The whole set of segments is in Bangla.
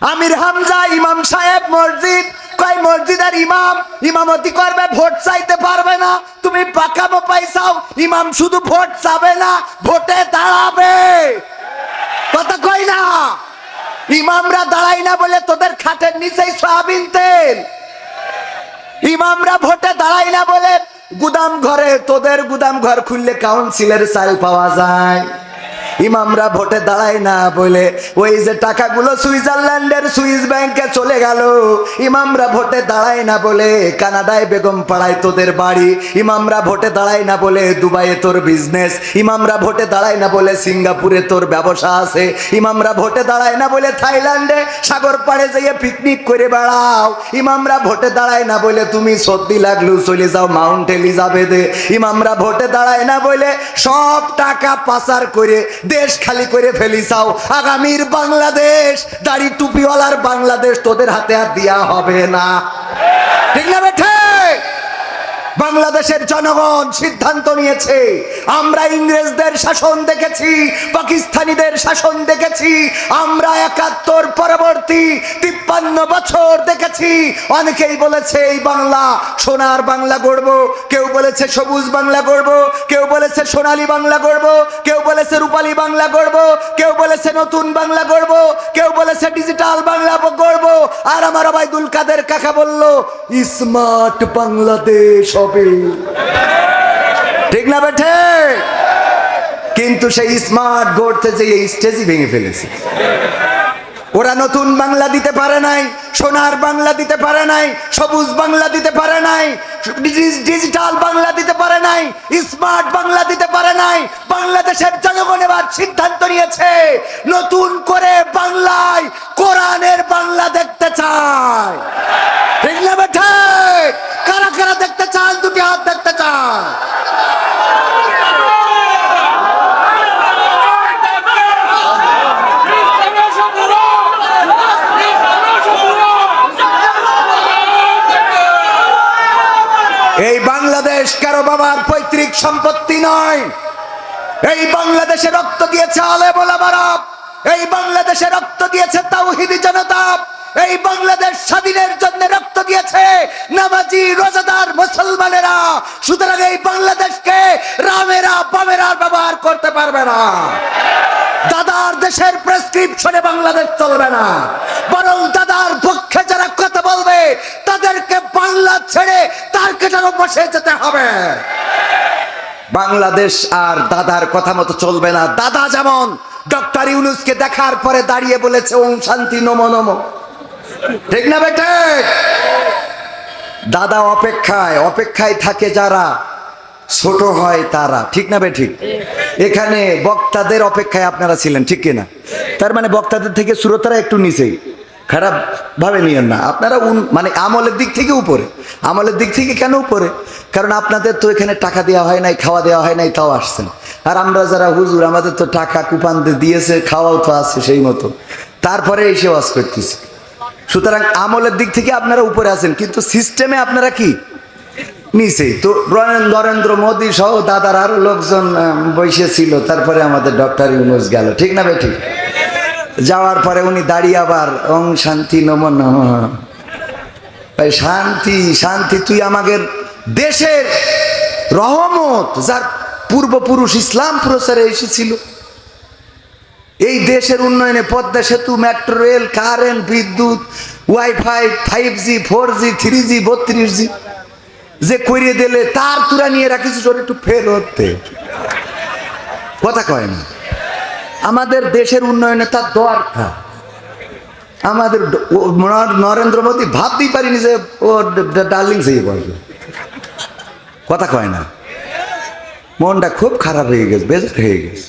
আমির হামজা, ইমাম সাহেব মসজিদ। কয় মসজিদের ইমাম? ইমামতি করবে, ভোট চাইতে পারবে না। তুমি পাকামো পাইছাও, ইমাম শুধু ভোট চাবে না, ভোটে দাঁড়াবে। কথা কই না। ইমামরা দাঁড়াই না বলে তোদের খাটের নিচেই সয়াবিন তেল। ইমামরা ভোটে দাঁড়াই না বলে গুদাম ঘরে, তোদের গুদাম ঘর খুললে কাউন্সিলের চাল পাওয়া যায়। ইমামরা ভোটে দাঁড়ায় না বলে, ওই যে টাকাগুলো সুইজারল্যান্ডের সুইস ব্যাংকে চলে গেল, ইমামরা ভোটে দাঁড়ায় না বলে, কানাডায় বেগম পাড়ায় তোদের বাড়ি, ইমামরা ভোটে দাঁড়ায় না বলে দুবাইয়ে তোর বিজনেস ইমামরা ভোটে দাঁড়ায় না বলে সিঙ্গাপুরে তোর ব্যবসা আছে, ইমামরা ভোটে দাঁড়ায় না বলে থাইল্যান্ডে সাগর পাড়ে যেয়ে পিকনিক করে বেড়াও, ইমামরা ভোটে দাঁড়ায় না বলে তুমি সর্দি লাগল, চলে যাও মাউন্ট এলিজাবেদে ইমামরা ভোটে দাঁড়ায় না বলে সব টাকা পাচার করে দেশ খালি করে ফেলি চাও আগামীর বাংলাদেশ, দাড়ি টুপিওয়ালার বাংলাদেশ তোদের হাতে আর দিয়া হবে না। ঠিক না বেঠে? বাংলাদেশের জনগণ সিদ্ধান্ত নিয়েছে। আমরা ইংরেজদের শাসন দেখেছি, পাকিস্তানিদের শাসন দেখেছি, আমরা একাত্তর পরবর্তী তিপ্পান্ন বছর দেখেছি। অনেকেই বলেছে, এই বাংলা, সোনার বাংলা গড়ব। কেউ বলেছে, সবুজ বাংলা গড়ব। কেউ বলেছে, সোনালী বাংলা গড়ব। কেউ বলেছে, রূপালী বাংলা গড়ব। কেউ বলেছে, নতুন বাংলা গড়ব। কেউ বলেছে, ডিজিটাল বাংলা গড়ব। আর আমার আবাইদুল কাদের কাকা বলল, স্মার্ট বাংলাদেশ হবে ঠিক না বেঠে? কিন্তু সেই স্মার্ট গড়তে যে এই স্টেজই ভেঙে ফেলেছে। ওরা নতুন বাংলা দিতে পারে নাই, সোনার বাংলা দিতে পারে নাই, সবুজ বাংলা দিতে পারে নাই ডিজিটাল বাংলা দিতে পারে নাই স্মার্ট বাংলা দিতে পারে নাই, বাংলাদেশের জনগণ এবার সিদ্ধান্ত নিয়েছে, নতুন করে বাংলায় কোরআনের বাংলা দেখতে চায়। ঠিক না দেখতে চান, দুটি হাত দেখতে চান। এই বাংলাদেশ কারও বাবার পৈতৃক সম্পত্তি নয়। এই বাংলাদেশে রক্ত দিয়েছে আলে বলামারা এই বাংলাদেশে রক্ত দিয়েছে তাওহিদি জনতা। এই বাংলাদেশ স্বাধীনের জন্য রক্ত দিয়েছে নামাজি রোজাদার মুসলমানেরা, সুতরাং এই বাংলাদেশকে রামেরা, বামেরা ব্যবহার করতে পারবে না। দাদার দেশের প্রেসক্রিপশনে বাংলাদেশ চলবে না। বরং দাদার পক্ষে যারা কথা বলবে, তাদেরকে বাংলা ছেড়ে তার কেটারও বসে যেতে হবে। বাংলাদেশ আর দাদার কথা মতো চলবে না। দাদা যেমন ডক্টর ইউনুসকে দেখার পরে দাঁড়িয়ে বলেছে, ওম শান্তি, নম নম। ঠিক না বেটে? দাদা অপেক্ষায় অপেক্ষায় থাকে যারা, ছোট হয় তারা। ঠিক না বে ঠিক? এখানে বক্তাদের অপেক্ষায় আপনারা ছিলেন, ঠিক কিনা? তার মানে বক্তাদের থেকে শ্রোতারা একটু নিচেই। খারাপ ভাবে নিয়েন না। আপনারা উন- মানে আমলের দিক থেকে উপরে। আমলের দিক থেকে কেন উপরে? কারণ আপনাদের তো এখানে টাকা দেওয়া হয় নাই, খাওয়া দেওয়া হয় নাই, তাও আসছেন আর আমরা যারা হুজুর, আমাদের তো টাকা কুপান দিয়েছে, খাওয়াও তো আছে সেই মতো। তারপরে এসে ওয়াজ করতেছি। সুতরাং আমলের দিক থেকে আপনারা উপরে আছেন, কিন্তু সিস্টেমে আপনারা কি? নিচে। তো নরেন- নরেন্দ্র মোদী সহ দাদার আরও লোকজন বসে ছিল, তারপরে আমাদের ডক্টর ইউনুস গেল। ঠিক না বেঠিক যাওয়ার পরে উনি দাঁড়িয়ে আবার, ওং শান্তি নম শান্তি শান্তি, তুই আমাদের দেশের রহমত, যার পূর্বপুরুষ ইসলাম প্রচারে এসেছিল। এই দেশের উন্নয়নে পদ্মা সেতু মেট্রো রেল কারেন্ট বিদ্যুৎ wifi five G four G three G বত্রিশ জি যে করিয়ে দিলে তার তুরা নিয়ে রাখিস ওর একটু ফের হতে। কথা কয় না। আমাদের দেশের উন্নয়নে তার দরকার আমাদের ও নরেন্দ্র মোদী ভাবতেই পারিনি যে ও ডার্লিং সেই বলবে কথা কয় না। মনটা খুব খারাপ হয়ে গেছে, বেজার হয়ে গেছে।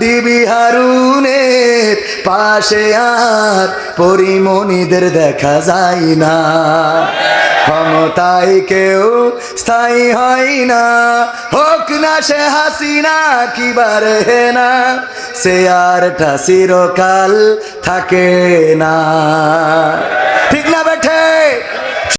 ডিবি হারুনের পাশে আর পরিমণিদের দেখা যায় না। ক্ষমতায় কেউ স্থায়ী হয় না। হোক না সে হাসিনা কিবার হে না, সে আরটা চিরকাল থাকে না।